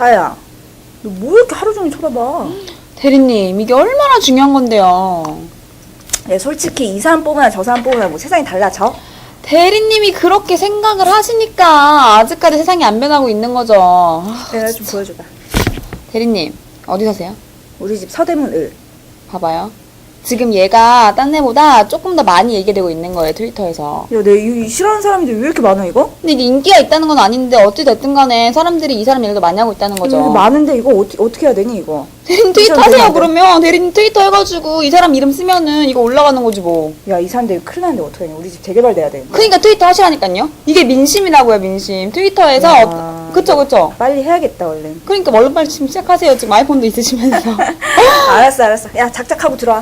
다혜야, 너 뭐 이렇게 하루 종일 쳐다봐? 대리님, 이게 얼마나 중요한 건데요. 야, 솔직히 이 사람 뽑으나 저 사람 뽑으나 뭐 세상이 달라져? 대리님이 그렇게 생각을 하시니까 아직까지 세상이 안 변하고 있는 거죠. 내가 좀 보여줘봐. 대리님, 어디 사세요? 우리 집 서대문 을. 봐봐요. 지금 얘가 딴 애보다 조금 더 많이 얘기되고 있는 거예요, 트위터에서. 야, 내이 싫어하는 사람인데 왜 이렇게 많아 이거? 근데 이게 인기가 있다는 건 아닌데 어찌 됐든 간에 사람들이 이 사람 일도 많이 하고 있다는 거죠. 이거 많은데 이거 어떻게 어떻게 해야 되니 이거? 대리님 트위터 하세요. 그러면 대리님 트위터 해가지고 이 사람 이름 쓰면은 이거 올라가는 거지 뭐. 야, 이 사람들 이거 큰일 나는데 어떡하냐? 우리 집 재개발돼야 돼. 그러니까 트위터 하시라니까요. 이게 민심이라고요 민심. 트위터에서 야. 어, 그쵸 그쵸. 빨리 해야겠다 얼른. 그러니까 얼른 빨리 지금 시작하세요. 지금 아이폰도 있으시면서. 알았어, 알았어. 야, 작작하고 들어와.